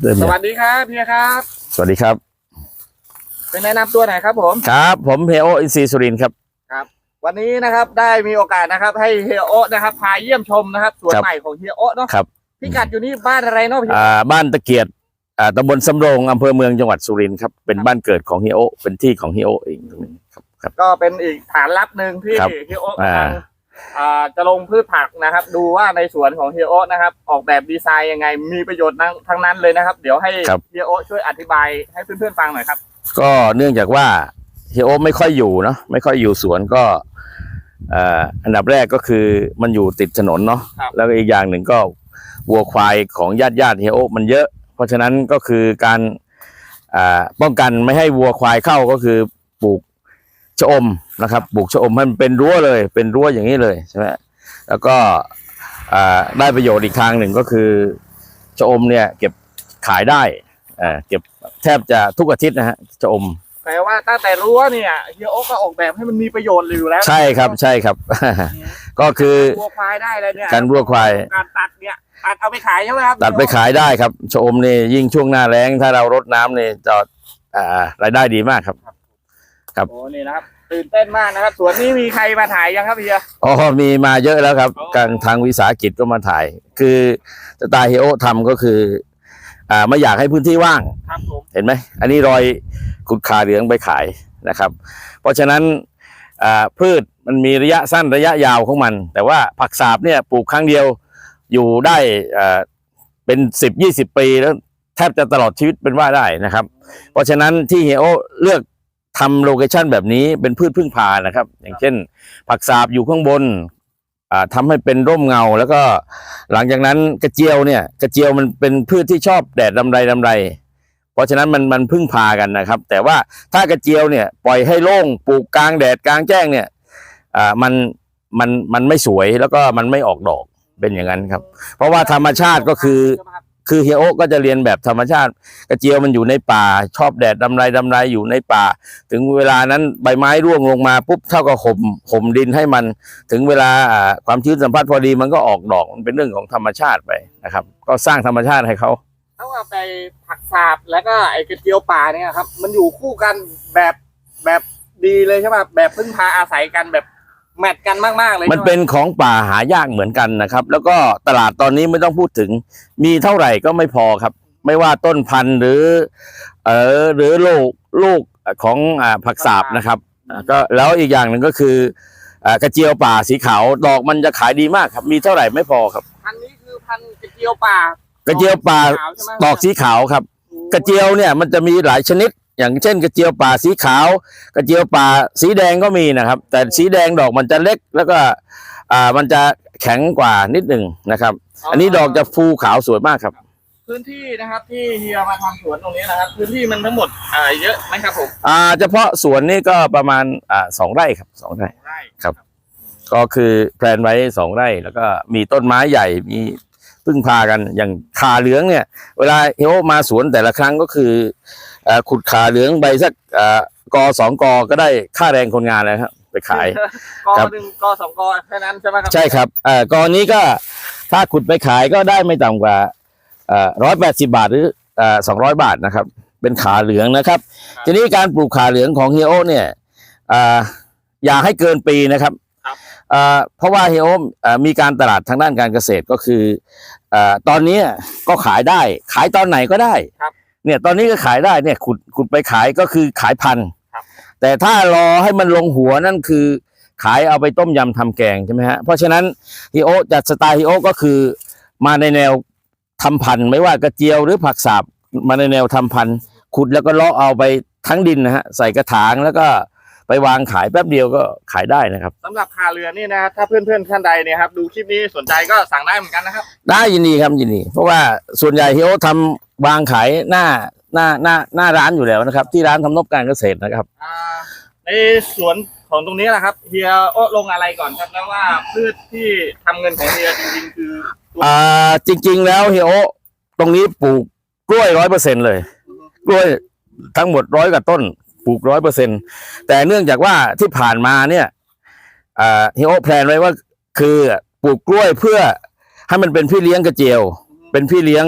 เริ่มสเลยวัสดีครับเฮียครับ สวัสดีครับ เป็นแนะนำตัวหน่อยครับผม ครับ ผมเฮโออินซีสุรินทร์ครับ วันนี้นะครับได้มีโอกาสนะครับ ให้เฮียโอะนะครับพาเยี่ยมชมนะครับสวนครับใหม่ของเฮียโอะเนาะครับ พิกัดอยู่นี่บ้านอะไรเนาะพี่อ่าบ้านตะเกียรติอ่าตำบลสำโรงอำเภอเมืองจังหวัดสุรินทร์ครับ เป็นบ้านเกิดของเฮโอเป็นที่ของเฮโอเองตรงนี้ครับครับ ก็เป็นอีกฐานลับหนึ่งที่ครับ เฮียโอะอ่ากำลังอ่า จะลงพืชผักนะครับ ดูว่าในสวนของเฮียโอะนะครับ ออกแบบดีไซน์ยังไง มีประโยชน์ทั้งทั้งนั้นเลยนะครับ เดี๋ยวให้เฮียโอะช่วยอธิบายให้เพื่อนๆฟังหน่อยครับ ก็เนื่องจากว่าเฮโอไม่ค่อยอยู่เนาะไม่ค่อยอยู่สวนก็อ่าอันดับแรกก็คือมันอยู่ติดถนนเนาะครับแล้วก็อีกอย่างหนึ่งก็วัวควายของญาติญาติเฮโอมันเยอะ เพราะฉะนั้นก็คือการอ่าป้องกันไม่ให้วัวควายเข้าก็คือปลูก ชะอมนะครับปลูกชะอมให้มันเป็นรั้วเลย เป็นรั้วอย่างนี้เลยใช่ไหมแล้วก็อ่าได้ประโยชน์อีกทางหนึ่งก็คือชะอมเนี่ยเก็บขายได้อ่าเก็บแทบจะทุกอาทิตย์นะฮะชะอมแปลว่าตั้งแต่รั้วเนี่ยเฮียโอะก็ออกแบบให้มันมีประโยชน์อยู่แล้ว ใช่ครับใช่ครับ ก็คือวัวควายได้เลยเนี่ยการวัวควายการตัดเนี่ยตัดเอาไปขายใช่ไหมครับตัดไปขายได้ครับชะอมนี่ยิ่งช่วงหน้าแล้งถ้าเรารดน้ำนี่จะอ่ารายได้ดีมากครับ ครับโอ้นี่นะครับตื่นเต้นมากนะครับสวนนี้มีใครมาถ่ายยังครับเฮียอ๋อมีมาเยอะแล้วครับอ๋อการทางวิสาหกิจก็มาถ่าย คือสไตล์เฮโอทำก็คือ อ่าไม่อยากให้พื้นที่ว่างครับผมเห็นไหมอันนี้รอยขุดขาเหลืองไปขายนะครับ เพราะฉะนั้นอ่าพืชมันมีระยะสั้นระยะยาวของมัน แต่ว่าผักสาบเนี่ยปลูกครั้งเดียวอยู่ได้อ่าเป็นสิบยี่สิบปีแล้วแทบจะตลอดชีวิตเป็นว่าได้นะครับ เพราะฉะนั้นที่เฮโอเลือก ทำโลเคชันแบบนี้เป็นพืชพึ่งพานะครับ อย่างเช่น ผักสาบอยู่ข้างบนอ่าทำให้เป็นร่มเงา แล้วก็หลังจากนั้นกระเจียวเนี่ย กระเจียวมันเป็นพืชที่ชอบแดดดำไรดำไร เพราะฉะนั้นมันมันพึ่งพากันนะครับ แต่ว่าถ้ากระเจียวเนี่ยปล่อยให้โล่งปลูกกลางแดดกลางแจ้งเนี่ยอ่ามันมันมันไม่สวยแล้วก็มันไม่ออกดอกเป็นอย่างนั้นครับ เพราะว่าธรรมชาติก็คือ คือเฮียโอก็จะเรียนแบบธรรมชาติ กระเจียวมันอยู่ในป่า ชอบแดดดำไรดำไรอยู่ในป่า ถึงเวลานั้นใบไม้ร่วงลงมาปุ๊บเท่ากับห่มห่มดินให้มัน ถึงเวลาความชื้นสัมผัสพอดีมันก็ออกดอกมันเป็นเรื่องของธรรมชาติไปนะครับ ก็สร้างธรรมชาติให้เขาเอาเอาไปผักสาบแล้วก็ไอ้กระเจียวป่าเนี่ยครับ มันอยู่คู่กันแบบแบบดีเลยใช่ไหมแบบพึ่งพาอาศัยกันแบบ แมทกันมากๆเลยมันใช่ไหเป็นของป่าหายากเหมือนกันนะครับ แล้วก็ตลาดตอนนี้ไม่ต้องพูดถึง มีเท่าไหร่ก็ไม่พอครับ ไม่ว่าต้นพันธุ์หรือ เออหรือลูกลูกของอ่าผักสาบนะครับอ่าก็แล้วอีกอย่างหนึ่งก็คืออ่ากระเจียวป่าสีขาวดอกมันจะขายดีมากครับ มีเท่าไหร่ไม่พอครับพันธุ์นี้คือพันธุ์กระเจียวป่า กระเจียวป่าขาวใช่ไหมดอกสีขาวครับ กระเจียวเนี่ยมันจะมีหลายชนิด อย่างเช่นกระเจียวป่าสีขาว กระเจียวป่าสีแดงก็มีนะครับ แต่สีแดงดอกมันจะเล็กแล้วก็อ่ามันจะแข็งกว่านิดหนึ่งนะครับ อันนี้ดอกจะฟูขาวสวยมากครับ พื้นที่นะครับที่เฮียมาทำสวนตรงนี้นะครับ พื้นที่มันทั้งหมดอ่าเยอะไหมครับผมอ่าเฉพาะสวนนี่ก็ประมาณอ่าสองไร่ครับสองไร่ ไร่ก็คือแพลนไว้สองไร่แล้วก็มีต้นไม้ใหญ่มีพึ่งพากันอย่างขาเหลืองเนี่ย เวลาเฮโอมาสวนแต่ละครั้งก็คือเอ่อ ขุดขาเหลืองใบสักเอ่อกอสองกอก็ได้ค่าแรงคนงานแล้วครับไปขายกอครับหนึ่งกอสองกอแค่นั้นใช่ไหมครับใช่ครับเอ่อกอนี้ก็ถ้าขุดไปขายก็ได้ไม่ต่ำกว่าร้อยแปดสิบาทหรือสองร้อยบาทนะครับ เป็นขาเหลืองนะครับ ทีนี้การปลูกขาเหลืองของเฮียโอเนี่ยอ่าอย่าให้เกินปีนะครับครับอ่าเพราะว่าเฮียโออ่ามีการตลาดทางด้านการเกษตรก็คืออาตอนนี้ก็ขายได้ ขายตอนไหนก็ได้ครับ เนี่ยตอนนี้ก็ขายได้เนี่ยขุดขุดไปขายก็คือขายพันธุ์ครับแต่ถ้ารอให้มันลงหัวนั่นคือ ขายเอาไปต้มยำทำแกงใช่ไหมฮะเพราะฉะนั้นฮิโอจัดสไตล์ฮิโอก็คือ มาในแนวทำพันธุ์ไม่ว่ากระเจียวหรือผักสาบมาในแนวทำพันธุ์ขุดแล้วก็เลาะเอาไปทั้งดินนะฮะใส่กระถางแล้วก็ ไปวางขายแป๊บเดียวก็ขายได้นะครับสำหรับคาเรือนี่นะครับถ้าเพื่อนๆท่านใดเนี่ยครับดูคลิปนี้สนใจก็สั่งได้เหมือนกันนะครับ ได้ยินดีครับยินดี เพราะว่าส่วนใหญ่เฮียโอทำวางขายหน้าหน้าหน้าหน้าร้านอยู่แล้วนะครับ ที่ร้านทำนบการเกษตรนะครับ อ่าในสวนของตรงนี้แหละครับเฮียโอะลงอะไรก่อนครับแล้วว่าพืชที่ทำเงินของเฮียจริงๆคือตัวอ่าจริง ๆ แล้วเฮียโอตรงนี้ปลูกกล้วยร้อยเปอร์เซ็นเลย กล้วยทั้งหมดร้อยกว่าต้น ปลูกร้อยเปอร์เซ็นแต่เนื่องจากว่าที่ผ่านมาเนี่ยอ่าเฮียโอแพลนไว้ว่าคือปลูกกล้วยเพื่อให้มันเป็นพี่เลี้ยงกระเจียว เป็นพี่เลี้ยง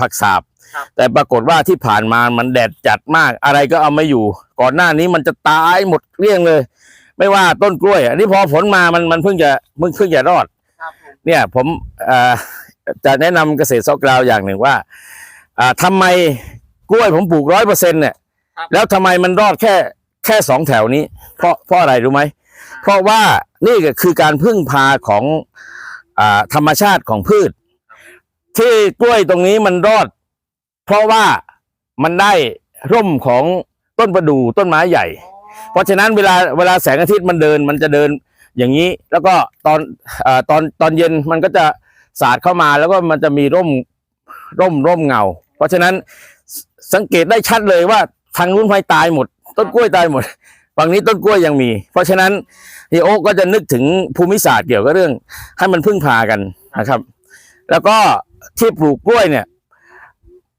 ผักสาบครับแต่ปรากฏว่าที่ผ่านมามันแดดจัดมากอะไรก็เอาไม่อยู่ ก่อนหน้านี้มันจะตายหมดเกลี้ยงเลย ไม่ว่าต้นกล้วย อันนี้พอฝนมามันมันเพิ่งจะเพิ่งเพิ่งจะรอดครับผมเนี่ยผมเอ่อจะแนะนำเกษตรซอกกราวอย่างหนึ่งว่าอ่าทำไมกล้วยผมปลูกร้อยเปอร์เซ็นเนี่ยครับ แล้วทำไมมันรอดแค่แค่สองแถวนี้ เพราะเพราะอะไรรู้ไหมเพราะว่านี่ก็คือการพึ่งพาของอธรรมชาติของพืช ที่กล้วยตรงนี้มันรอด เพราะว่ามันได้ร่มของต้นประดู่ต้นไม้ใหญ่ เพราะฉะนั้นเวลาเวลาแสงอาทิตย์มันเดินมันจะเดินอย่างนี้ แล้วก็ตอนอตอนตอนเย็นมันก็จะสาดเข้ามาแล้วก็มันจะมีร่มร่มร่มเงา เพราะฉะนั้นสังเกตได้ชัดเลยว่า ทางนู้นไฟตายหมด ต้นกล้วยตายหมดฝั่งนี้ต้นกล้วยยังมี เพราะฉะนั้นฮีโอก็จะนึกถึงภูมิศาสตร์เกี่ยวกับเรื่องให้มันพึ่งพากันนะครับ แล้วก็ที่ปลูกกล้วยเนี่ย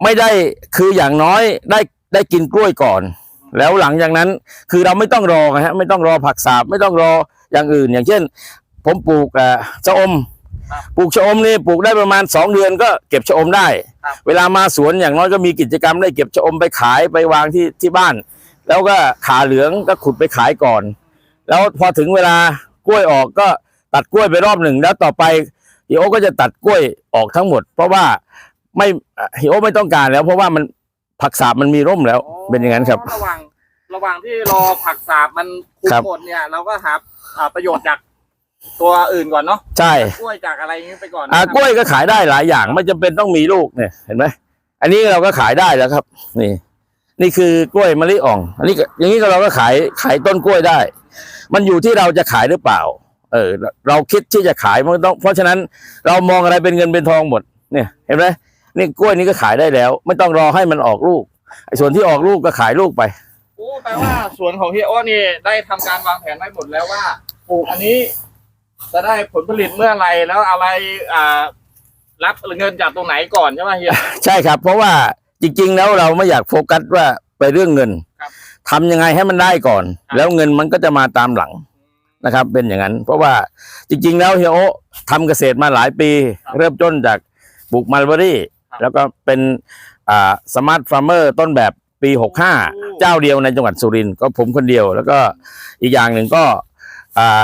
ไม่ได้คืออย่างน้อยได้ได้กินกล้วยก่อน แล้วหลังจากนั้นคือเราไม่ต้องรอนะฮะไม่ต้องรอผักสาบ ไม่ต้องรออย่างอื่น อย่างเช่น ผมปลูกอ่อชะอม ปลูกชะอมนี่ปลูกได้ประมาณสองเดือนก็เก็บชะอมได้ครับเวลามาสวนอย่างน้อยก็มีกิจกรรมได้เก็บชะอมไปขายไปวางที่ที่บ้าน แล้วก็ขาเหลืองก็ขุดไปขายก่อน แล้วพอถึงเวลากล้วยออกก็ตัดกล้วยไปรอบหนึ่งแล้วต่อไปฮิโอก็จะตัดกล้วยออกทั้งหมด เพราะว่าไม่ฮิโอไม่ต้องการแล้ว เพราะว่ามันผักสาบมันมีร่มแล้วเป็นอย่างนั้นครับ ระหว่างระหว่างที่รอผักสาบมันคุมครับหมดเนี่ยเราก็หาอ่าประโยชน์จาก ตัวอื่นก่อนเนาะใช่กล้วยจากอะไรอย่างนี้ไปก่อนอ่านะครับกล้วยก็ขายได้หลายอย่างไม่จำเป็นต้องมีลูกเนี่ยเห็นไหมอันนี้เราก็ขายได้แล้วครับ นี่ นี่คือกล้วยมะลิอ่อง อันนี้ก็อย่างนี้ก็เราก็ขายขายต้นกล้วยได้ มันอยู่ที่เราจะขายหรือเปล่า เออ เราคิดที่จะขายมันต้อง เพราะฉะนั้นเรามองอะไรเป็นเงินเป็นทองหมด เนี่ย เห็นไหมนี่กล้วยนี้ก็ขายได้แล้ว ไม่ต้องรอให้มันออกลูกไอ้ส่วนที่ออกลูกก็ขายลูกไปโอ้แปลว่าสวนของเฮียโอ้นี่ได้ทำการวางแผนไว้หมดแล้วว่าปลูกอันนี้ จะได้ผลผลิตเมื่อไหรแล้วอะไรอ่ารับเงินจากตรงไหนก่อนใช่ไหมเฮีย ใช่ครับ เพราะว่าจริง ๆ แล้วเราไม่อยากโฟกัสว่าไปเรื่องเงินครับทำยังไงให้มันได้ก่อน ครับ แล้วเงินมันก็จะมาตามหลังนะครับ เป็นอย่างนั้น เพราะว่าจริง ๆ แล้วเฮียโอทำเกษตรมาหลายปีครับเริ่มต้นจากปลูกมัลเบอรี่ครับแล้วก็เป็นอ่าสมาร์ทฟาร์มเมอร์ต้นแบบปี 65 เจ้าเดียวในจังหวัดสุรินทร์ก็ผมคนเดียว แล้วก็อีกอย่างหนึ่งก็อ่า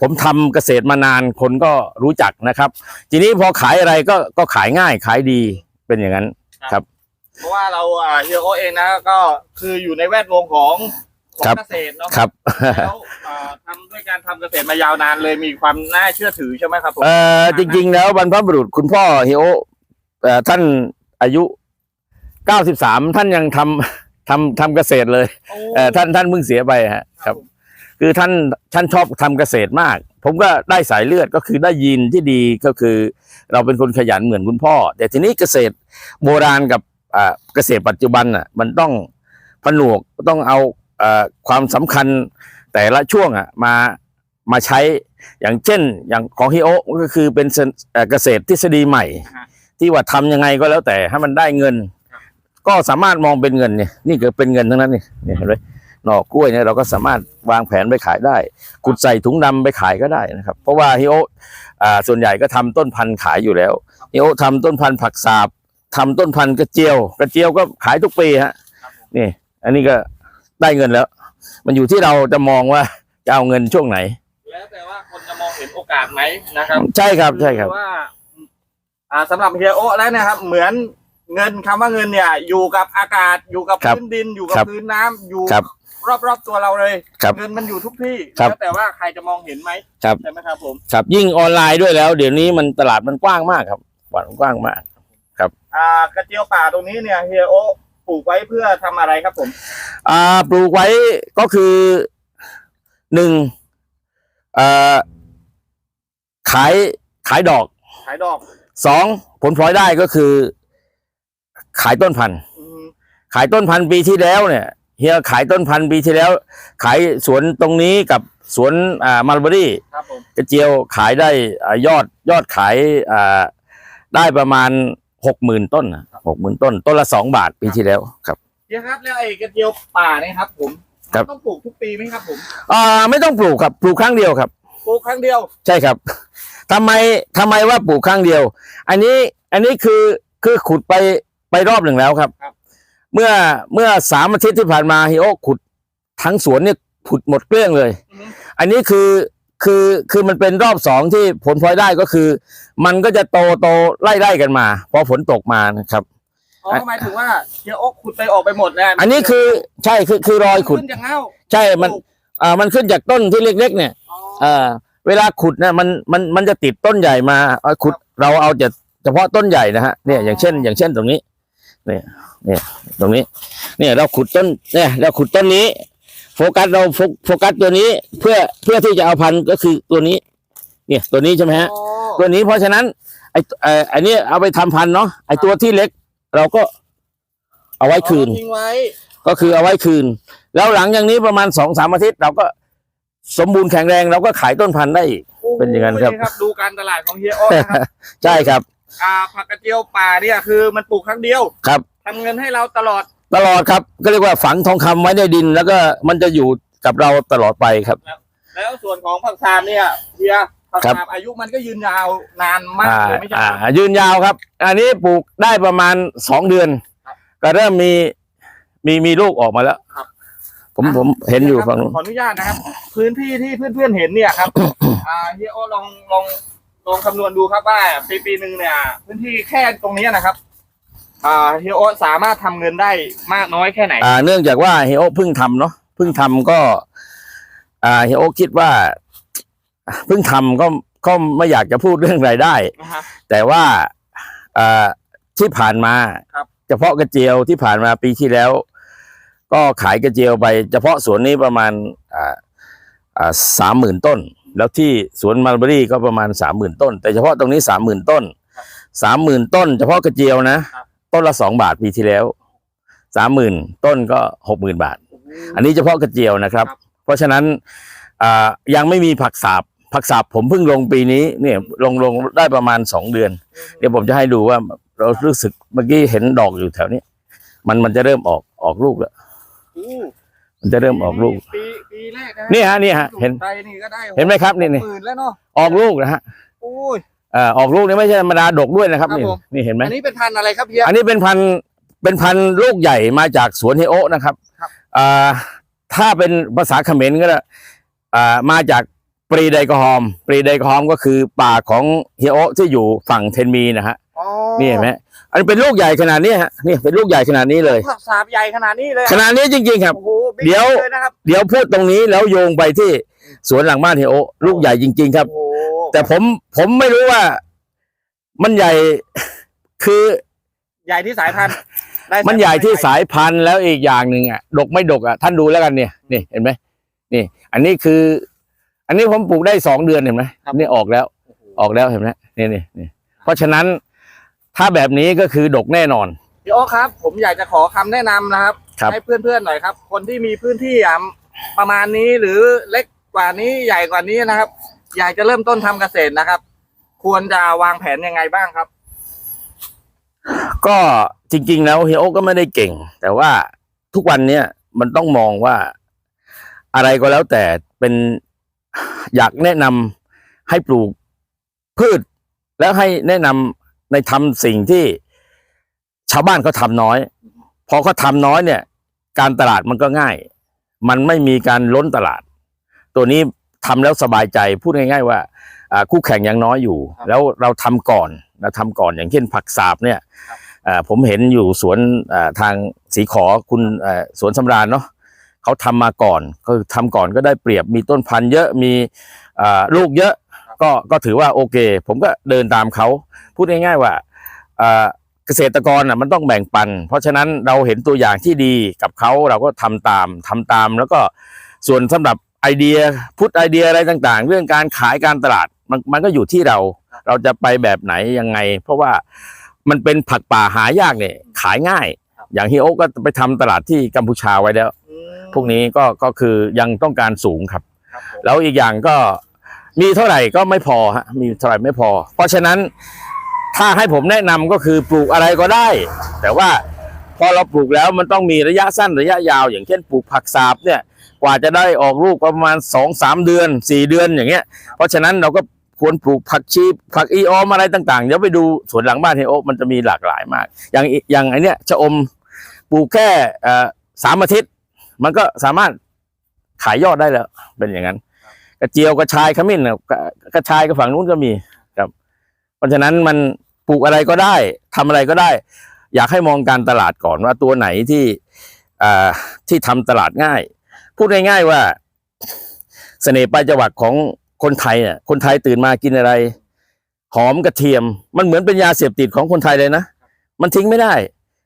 ผมทำเกษตรมานานคนก็รู้จักนะครับ ทีนี้พอขายอะไรก็ก็ขายง่ายขายดีเป็นอย่างนั้นเพราะว่าเราอ่าเฮียโอเองนะก็คืออยู่ในแวดวงของของครับเกษตรเนาะครับแล้วอ่าทำด้วยการทำเกษตรมายาวนานเลยมีความน่าเชื่อถือใช่ไหมครับผมเอ่อจริง ๆ แล้วบรรพบุรุษคุณพ่อเฮโอเอ่อท่านอายุ93ท่านยังทำทำทำเกษตรเลยเอ่อท่านท่านเพิ่งเสียไปฮะครับ คือท่านท่านชอบทำเกษตรมาก ผมก็ได้สายเลือดก็คือได้ยีนที่ดีก็คือ เราเป็นคนขยันเหมือนคุณพ่อ แต่ทีนี้เกษตรโบราณกับอ่าเกษตรปัจจุบันอะมันต้องผนวกต้องเอาเอ่อความสำคัญแต่ละช่วงอะมามาใช้อย่างเช่นอย่างของฮิโอก็คือเป็นเซนเอ่อเกษตรทฤษฎีใหม่ฮะที่ว่าทำยังไงก็แล้วแต่ให้มันได้เงินครับก็สามารถมองเป็นเงินเนี่ยนี่ก็เป็นเงินทั้งนั้นนี่เนี่ยเห็นไหม หน่อกล้วยเนี่ยเราก็สามารถวางแผนไปขายได้ ขุดใส่ถุงดำไปขายก็ได้นะครับ เพราะว่าฮิโออ่าส่วนใหญ่ก็ทำต้นพันธุ์ขายอยู่แล้วฮิโอทำต้นพันธุ์ผักสาบทำต้นพันธุ์กระเจียว กระเจียวก็ขายทุกปีฮะครับผมนี่ อันนี้ก็ได้เงินแล้ว มันอยู่ที่เราจะมองว่าจะเอาเงินช่วงไหน แล้วแต่ว่าคนจะมองเห็นโอกาสไหมนะครับ ใช่ครับใช่ครับอว่าอ่าสำหรับเฮียโอะแล้วนะครับ เหมือนเงินคำว่าเงินเนี่ย อยู่กับอากาศอยู่กับครับพื้นดินอยู่กับครับพื้นน้ำอยู่ค รับรอบๆตัวเราเลยครับเงินมันอยู่ทุกที่ครับแล้วแต่ว่าใครจะมองเห็นไหมครับ ใช่ไหมครับผมครับยิ่งออนไลน์ด้วยแล้ว เดี๋ยวนี้มันตลาดมันกว้างมากครับตลาดมันกว้างมาก อ่ากระเจียวป่าตรงนี้เนี่ยเฮียโอะปลูกไว้เพื่อทำอะไรครับผม อ่าปลูกไว้ก็คือหนึ่งเอ่อขายขายดอกขายดอกสองผลพลอยได้ก็คือ ขายต้นพันธุ์ อืมขายต้นพันธุ์ปีที่แล้วเนี่ย เฮียขายต้นพันธุ์ปีที่แล้ว ขายสวนตรงนี้กับสวนอ่ามัลเบอรี่ครับผมกระเจียวขายได้อ่ายอดยอดขายอ่าได้ประมาณหกหมื่นต้นหกหมื่นต้น ต้นละสองบาทปีที่แล้วครับ เฮียครับแล้วไอ้กระเจียวป่าเนี่ยครับ ผมครับ มันต้องปลูกทุกปีไหมครับผมอ่าไม่ต้องปลูกครับปลูกครั้งเดียวครับ ปลูกครั้งเดียว ใช่ครับทำไมทำไมว่าปลูกครั้งเดียว อันนี้อันนี้คือคือขุดไปไปไปรอบหนึ่งแล้วครับ ครับ เมื่อเมื่อสามอาทิตย์ที่ผ่านมาฮิโอขุดทั้งสวนเนี่ยขุดหมดเกลี้ยงเลยอืมอันนี้คือคือคือมันเป็นรอบสองที่ผลพลอยได้ก็คือ มันก็จะโตโตไล่ไล่กันมา พอฝนตกมานะครับอ๋อหมายถึงว่าเฮียโอ๊กขุดไปออกไปหมดเลยอันนี้คือใช่คือคือรอยขุดขึ้นจากเง้าใช่มันอ่ามันขึ้นจากต้นที่เล็กๆเนี่ยอ๋อเอ่อเวลาขุดเนี่ยมันมันมันจะติดต้นใหญ่มาเอาขุดครับเราเอาจะเฉพาะต้นใหญ่นะฮะเนี่ยอย่างเช่น อย่างเช่นตรงนี้ เนี่ยเนี่ยตรงนี้ เนี่ยเราขุดต้นเนี่ยเราขุดต้นนี้ โฟกัสเราโฟโฟกัสตัวนี้เพื่อเพื่อที่จะเอาพันธุ์ก็คือตัวนี้ เนี่ยตัวนี้ใช่ไหมฮะอ๋อตัวนี้เพราะฉะนั้นไอไออันนี้เอาไปทำพันธุ์เนาะไอตัวที่เล็ก เราก็เอาไว้คืน ทิ้งไว้ ก็คือเอาไว้คืน แล้วหลังจากนี้ประมาณสองสามอาทิตย์ เราก็สมบูรณ์แข็งแรงเราก็ขายต้นพันธุ์ได้อีก เป็นอย่างนั้นครับโโหดูการตลาดของเฮียโอ๊กนะครับ ใช่ครับ อ่าผักกระเจียวป่าเนี่ยคือมันปลูกครั้งเดียวครับ ทำเงินให้เราตลอดตลอดครับก็เรียกว่าฝังทองคำไว้ในดิน แล้วก็มันจะอยู่กับเราตลอดไปครับ แล้วส่วนของผักชามเนี่ยเฮียผักครับชามอายุมันก็ยืนยาวนานมากอ่าเลยไม่ใช่อ่าเหรอยืนยาวครับ อันนี้ปลูกได้ประมาณสองเดือน ครับ ก็เริ่มมีมีมีลูกออกมาแล้วครับผมผมเห็นอยู่ฝั่งนู้นขออนุญาตนะครับ พื้นที่ที่เพื่อนๆเห็นเนี่ยครับ อ่าเฮียโอลองลอง ลองคำนวณดูครับว่าปีปีหนึ่งเนี่ย พื้นที่แค่ตรงเนี้ยนะครับอ่าเฮียโอสามารถทำเงินได้มากน้อยแค่ไหน อ่าเนื่องจากว่าเฮโอเพิ่งทำเนาะเพิ่งทำก็ อ่าเฮโอคิดว่าเพิ่งทำก็ก็ไม่อยากจะพูดเรื่องรายได้ นะฮะ แต่ว่าอ่าที่ผ่านมาครับ เฉพาะกระเจียวที่ผ่านมาปีที่แล้ว ก็ขายกระเจียวไป เฉพาะสวนนี้ประมาณอ่าอ่าสามหมื่นต้น แล้วที่สวนมาร์เบอรี่ก็ประมาณสามหมื่นต้น แต่เฉพาะตรงนี้สามหมื่นต้นสามหมื่นต้น เฉพาะกระเจียวนะครับต้นละสองบาทปีที่แล้วสามหมื่นต้นก็หกหมื่นบาท อันนี้เฉพาะกระเจียวนะครับครับเพราะฉะนั้นอ่ายังไม่มีผักสาบผักสาบผมเพิ่งลงปีนี้เนี่ยลงลงได้ประมาณสองเดือน เดี๋ยวผมจะให้ดูว่าเรารู้สึกเมื่อกี้เห็นดอกอยู่แถวนี้ มันมันจะเริ่มออกออกลูกแล้วอู้ มันจะเริ่มออกลูก ปีปีแรกนะนี่ฮะนี่ฮะเห็นไทยนี่ก็ได้เห็นไหมครับนี่นี่หมื่นแล้วเนาะออกลูกนะฮะโอ้ย เอ่อออกลูกนี่ไม่ใช่ธรรมดาดกด้วยนะครับครับนี่ผม นี่เห็นไหมอันนี้เป็นพันธุ์อะไรครับเฮีย อันนี้เป็นพันธุ์เป็นพันธุ์ลูกใหญ่มาจากสวนเฮโอะนะครับครับ อ่าถ้าเป็นภาษาเขมรก็อ่ามาจากปรีไดกอฮอม ปรีไดกอฮอมก็คือป่าของเฮโอะที่อยู่ฝั่งเทนมีนะฮะ อ๋อนี่เห็นไหม อันนี้เป็นลูกใหญ่ขนาดนี้ฮะนี่เป็นลูกใหญ่ขนาดนี้เลยผักสาบใหญ่ขนาดนี้เลยขนาดนี้จริงๆครับ โอ้โหบิ๊กเดี๋ยวเลยนะครับเดี๋ยวพูดตรงนี้แล้วโยงไปที่สวนหลังบ้านเฮโอะลูกใหญ่จริง ๆ ครับ โอ้โหแต่ผมผมไม่รู้ว่า มันใหญ่ คือใหญ่ที่สายพันธุ์ได้มันใหญ่ที่สายพันธุ์แล้วอีกอย่างหนึ่งอะดกไม่ดกอะท่านดูแล้วกันเนี่ยนี่เห็นไหมนี่ อันนี้คือ อันนี้ผมปลูกได้สองเดือนเห็นไหมนี่ออกแล้วโอ้โห ออกแล้วเห็นไหมนี่นี่นี่เพราะฉะนั้น ถ้าแบบนี้ก็คือดกแน่นอน พี่โอ๊คครับ ผมอยากจะขอคำแนะนำนะครับ ครับ ให้เพื่อนๆหน่อยครับ คนที่มีพื้นที่อะประมาณนี้หรือเล็กกว่านี้ใหญ่กว่านี้นะครับ อยากจะเริ่มต้นทำเกษตรนะครับ ควรจะวางแผนยังไงบ้างครับ ก็จริงๆแล้วเฮียโอ๊กก็ไม่ได้เก่ง แต่ว่าทุกวันเนี้ยมันต้องมองว่าอะไรก็แล้วแต่เป็นอยากแนะนำให้ปลูกพืช แล้วให้แนะนำ ในทำสิ่งที่ชาวบ้านเขาทำน้อย พอเขาทำน้อยเนี่ย การตลาดมันก็ง่าย มันไม่มีการล้นตลาด ตัวนี้ทำแล้วสบายใจพูดง่าย ๆ ว่าอ่าคู่แข่งยังน้อยอยู่ครับแล้วเราทำก่อนเราทำก่อนอย่างเช่นผักสาบเนี่ยครับอ่าผมเห็นอยู่สวนอ่าทางสีขอคุณอ่าสวนสำราญเนาะเขาทำมาก่อนก็คือทำก่อนก็ได้เปรียบมีต้นพันธุ์เยอะมีอ่าลูกเยอะ ก็ก็ถือว่าโอเค ผมก็เดินตามเขาพูดง่ายๆว่าอ่าเกษตรกรน่ะมันต้องแบ่งปัน เพราะฉะนั้นเราเห็นตัวอย่างที่ดีกับเขาเราก็ทำตามทำตามแล้วก็ส่วนสำหรับไอเดียพุทไอเดียอะไรต่างๆ เรื่องการขายการตลาดมันมันก็อยู่ที่เรา เราจะไปแบบไหนยังไง เพราะว่ามันเป็นผักป่าหายากเนี่ยขายง่าย อย่างฮิโอก็ไปทำตลาดที่กัมพูชาไว้แล้วอืมพวกนี้ก็ก็คือยังต้องการสูงครับครับผมแล้วอีกอย่างก็ มีเท่าไหร่ก็ไม่พอฮะมีเท่าไหร่ไม่พอ เพราะฉะนั้นถ้าให้ผมแนะนำก็คือปลูกอะไรก็ได้ แต่ว่าพอเราปลูกแล้วมันต้องมีระยะสั้นระยะยาว อย่างเช่นปลูกผักสาบเนี่ยกว่าจะได้ออกลูกประมาณสองสามเดือนสี่เดือนอย่างเงี้ย เพราะฉะนั้นเราก็ควรปลูกผักชีผักอีออมอะไรต่างๆเดี๋ยวไปดูสวนหลังบ้านเฮโอมันจะมีหลากหลายมาก อย่างอย่างไอเนี้ยชะอมปลูกแค่สามอาทิตย์ มันก็สามารถขายยอดได้แล้วเป็นอย่างนั้น ระเจียวกระชายขมิ้นน่ะกระชายกับฝั่งนู้นก็มีครับ เพราะฉะนั้นมันปลูกอะไรก็ได้ทำอะไรก็ได้ อยากให้มองการตลาดก่อนว่าตัวไหนที่ที่ทำตลาดง่าย พูดง่ายๆว่าเสน่ห์ปลายจวักของคนไทยเนี่ยคนไทยตื่นมากินอะไร หอมกระเทียม มันเหมือนเป็นยาเสพติดของคนไทยเลยนะ มันทิ้งไม่ได้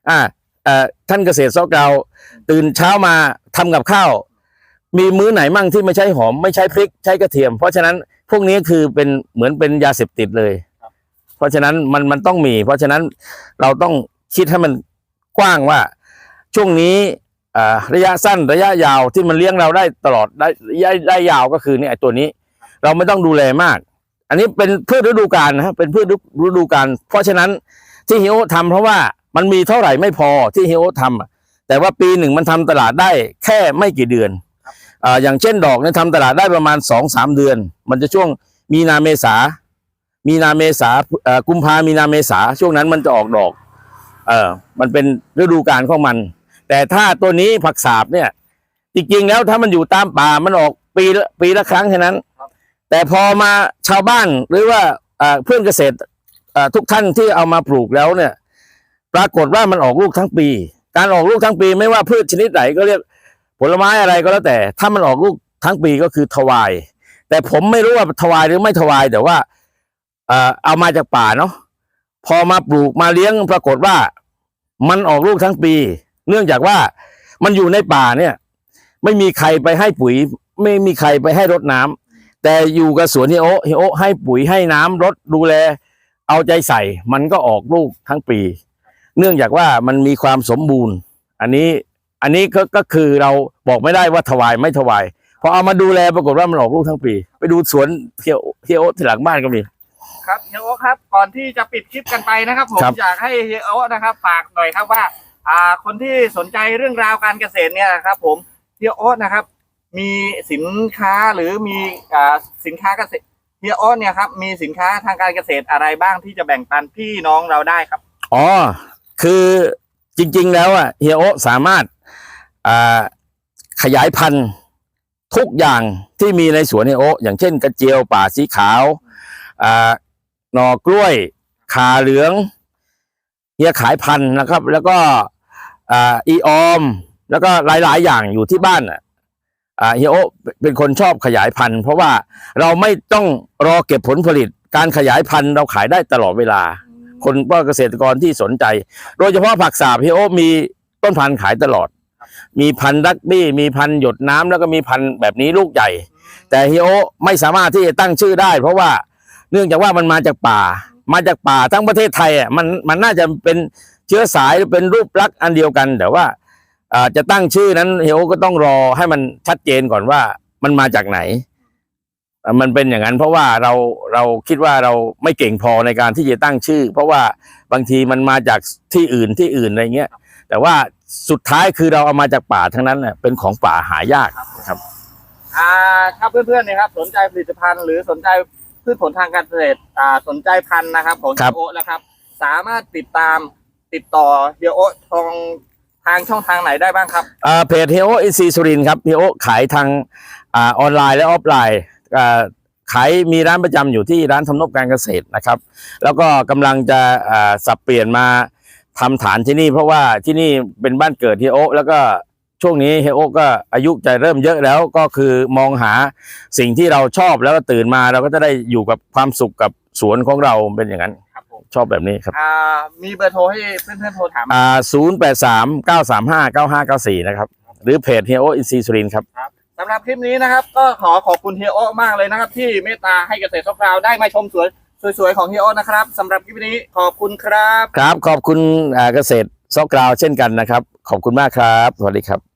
อ่าท่านเกษตรซอกเราตื่นเช้ามาทำกับข้าว มีมื้อไหนมั่งที่ไม่ใช้หอมไม่ใช้พริกใช้กระเทียม เพราะฉะนั้นพวกนี้คือเป็นเหมือนเป็นยาเสพติดเลย เพราะฉะนั้นมันมันต้องมี เพราะฉะนั้นเราต้องคิดให้มันกว้างว่า ช่วงนี้อ่าระยะสั้นระยะยาวที่มันเลี้ยงเราได้ตลอดได้ได้ได้ยาวก็คือเนี่ยไอ้ตัวนี้ เราไม่ต้องดูแลมาก อันนี้เป็นพืชฤดูกาลนะครับเป็นพืชฤดูกาลเพราะฉะนั้นที่ฮิโอทำเพราะว่ามันมีเท่าไหร่ไม่พอที่ฮิโอทำอะแต่ว่าปีหนึ่งมันทำตลาดได้แค่ไม่กี่เดือน อย่างเช่นดอกเนี่ยทำตลาดได้ประมาณสองสามเดือน มันจะช่วงมีนาเมษา มีนาเมษากุมภามีนาเมษาช่วงนั้นมันจะออกดอก เออมันเป็นฤดูกาลของมัน แต่ถ้าตัวนี้ผักสาบเนี่ย จริงๆแล้วถ้ามันอยู่ตามป่ามันออกปีละปีละครั้งแค่นั้น แต่พอมาชาวบ้านหรือว่าเพื่อนเกษตรทุกท่านที่เอามาปลูกแล้วเนี่ย ปรากฏว่ามันออกลูกทั้งปี การออกลูกทั้งปีไม่ว่าพืชชนิดไหนก็เรียก ผลไม้อะไรก็แล้วแต่ ถ้ามันออกลูกทั้งปีก็คือทวาย แต่ผมไม่รู้ว่าทวายหรือไม่ทวาย แต่ว่าเอ่อเอามาจากป่าเนาะพอมาปลูกมาเลี้ยงปรากฏว่า มันออกลูกทั้งปี เนื่องจากว่ามันอยู่ในป่าเนี่ย ไม่มีใครไปให้ปุ๋ย ไม่มีใครไปให้รดน้ำแต่อยู่กับสวนเฮโอเฮโอให้ปุ๋ยให้น้ำรดดูแล เอาใจใส่ มันก็ออกลูกทั้งปี เนื่องจากว่ามันมีความสมบูรณ์ อันนี้ อันนี้ก็ก็คือเราบอกไม่ได้ว่าถวายไม่ถวายพอเอามาดูแลปรากฏว่ามันออกลูกทั้งปี ไปดูสวนเฮโอเฮโอที่หลังบ้านก็มี ครับเฮียโอะครับ ก่อนที่จะปิดคลิปกันไปนะครับ ผมครับอยากให้เฮียโอะนะครับ ฝากหน่อยครับว่า อ่า คนที่สนใจเรื่องราวการเกษตรเนี่ยนะครับ ผมเฮียโอะนะครับ มีสินค้าหรือมีอ่าสินค้าเกษตรเฮียโอะเนี่ยครับมีสินค้าทางการเกษตรอะไรบ้างที่จะแบ่งปันพี่น้องเราได้ครับ อ๋อ คือจริง ๆ แล้วอะเฮียโอะสามารถอ่า ขยายพันธุ์ทุกอย่างที่มีในสวนเฮียโอะอย่างเช่น กระเจียวป่าสีขาวอ่าหน่อกล้วยขาเหลืองเฮียขายพันธุ์นะครับ แล้วก็อ่าอีออม แล้วก็หลาย ๆ อย่างอยู่ที่บ้านอะอ่าเฮียโอะเป็นคนชอบขยายพันธุ์เพราะว่าเราไม่ต้องรอเก็บผลผลิต การขยายพันธุ์เราขายได้ตลอดเวลา คนว่าเกษตรกรที่สนใจ โดยเฉพาะผักสาบเฮโอมีต้นพันธุ์ขายตลอด มีพันธุ์ดักบี้มีพันธุ์หยดน้ำแล้วก็มีพันธุ์แบบนี้ลูกใหญ่ แต่เฮโอไม่สามารถที่จะตั้งชื่อได้ เพราะว่าเนื่องจากว่ามันมาจากป่า มาจากป่าทั้งประเทศไทยอะมันมันน่าจะเป็นเชื้อสายหรือเป็นรูปลักษณ์อันเดียวกัน แต่ว่าจะตั้งชื่อนั้นเฮโอก็ต้องรอให้มันชัดเจนก่อนว่ามันมาจากไหน มันเป็นอย่างนั้น เพราะว่าเราเราคิดว่าเราไม่เก่งพอในการที่จะตั้งชื่อ เพราะว่าบางทีมันมาจากที่อื่นที่อื่นอะไรเงี้ย แต่ว่าสุดท้ายคือเราเอามาจากป่าทั้งนั้นแหละเป็นของป่าหายากครับอ่าถ้าเพื่อนๆเนะครับสนใจผลิตภัณฑ์หรือสนใจพืชผลทางการเกษตรอ่าสนใจพันธุ์นะครับ ของครัเฮีบยโอะนะครับ สามารถติดตามติดต่อเฮียโอะทางทางช่องทางไหนได้บ้างครับอ่าเพจเฮโออินซีสุรินทร์ครับเฮโอขายทางอ่าออนไลน์และออฟไลน์อ่าขายมีร้านประจำอยู่ที่ร้านทำนบการเกษตรนะครับ แล้วก็กำลังจะอ่าสับเปลี่ยนมา ทำฐานที่นี่ เพราะว่าที่นี่เป็นบ้านเกิดเฮโอแล้วก็ช่วงนี้เฮโอก็อายุจะเริ่มเยอะแล้วก็คือมองหาสิ่งที่เราชอบแล้วก็ตื่นมาเราก็จะได้อยู่กับความสุขกับสวนของเราเป็นอย่างนั้น ครับผมชอบแบบนี้ครับอ่ามีเบอร์โทรให้เพื่อนๆโทรถามอ่าศูนย์แปดสามเก้าสามห้าเก้าห้าเก้าสี่นะครับ หรือเพจเฮโออินซีสุรินทร์ครับสำหรับคลิปนี้นะครับ ก็ขอขอบคุณเฮียโอะมากเลยนะครับ ที่เมตตาให้เกษตรซอกราวได้มาชมสวน สวยๆของเฮียอ้นะครับสำหรับคลิปนี้ขอบคุณครับ ครับ ขอบคุณอ่าเกษตรซอกกราวเช่นกันนะครับ ขอบคุณมากครับ สวัสดีครับ